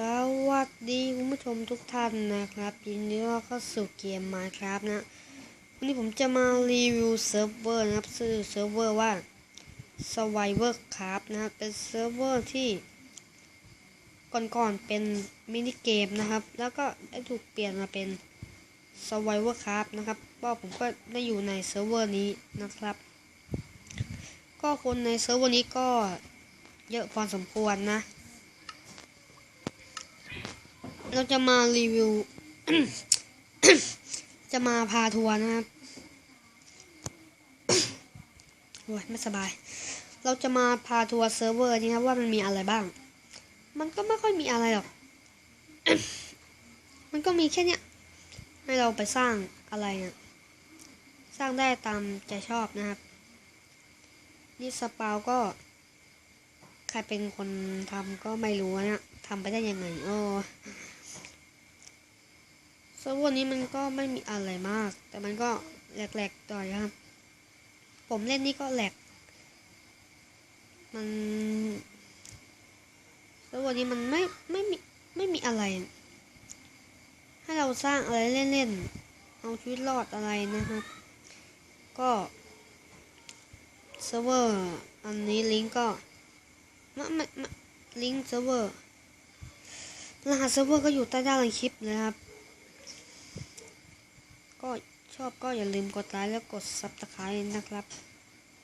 สวัสดีคุณผู้ชมทุกท่านนะครับยินดีต้อนรับเข้าสู่เกม Minecraft นะวันนี้ผมจะมารีวิวเซิร์ฟเวอร์นะครับชื่อเซิร์ฟเวอร์ว่า Survivor Craft นะครับเป็นเซิร์ฟเวอร์ที่ก่อนๆเป็นมินิเกมนะครับ แล้วก็ได้ถูกเปลี่ยนมาเป็น Survivor Craft นะครับก็ผมก็ได้อยู่ในเซิร์ฟเวอร์นี้นะครับ ก็คนในเซิร์ฟเวอร์นี้ก็เยอะพอสมควรนะ เราจะมารีวิว จะมาพาทัวร์นะครับโอ้ยไม่สบาย เราจะมาพาทัวร์เซิร์ฟเวอร์นี้ครับว่ามันมีอะไรบ้าง มันก็ไม่ค่อยมีอะไรหรอก มันก็มีแค่เนี้ย ให้เราไปสร้างอะไรนะสร้างได้ตามใจชอบนะครับ นี่สปาวก็ใครเป็นคนทำก็ไม่รู้นะทำไปได้ยังไงโอ้ เซิร์ฟเวอร์นี้มันก็ไม่มีอะไรมาก แต่มันก็แหลกๆต่อยครับ ผมเล่นนี่ก็แหลก มันเซิร์ฟเวอร์นี้มันไม่ไม่มีไม่มีอะไร ให้เราสร้างอะไรเล่นๆ เอาชีวิตรอดอะไรนะครับ ก็เซิร์ฟเวอร์อันนี้ลิงก์ก็ไม่ไม่ลิงก์เซิร์ฟเวอร์รหัสเซิร์ฟเวอร์ก็อยู่ใต้ด้านล่างคลิปนะครับ ก็ชอบก็อย่าลืมกดไลค์แล้วกด subscribe นะครับ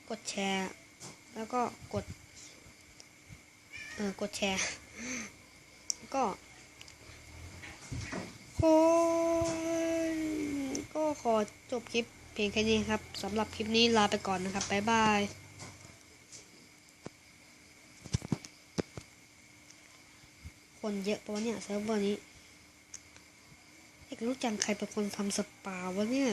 กดแชร์ แล้วก็กดเออกดแชร์ ก็โอ้ยก็ขอจบคลิปเพียงแค่นี้ครับสำหรับคลิปนี้ลาไปก่อนนะครับ บ๊ายบายคนเยอะปะเนี่ยเซิร์ฟเวอร์นี้ อยากรู้จังใครเป็นคนทำสปาวะเนี่ย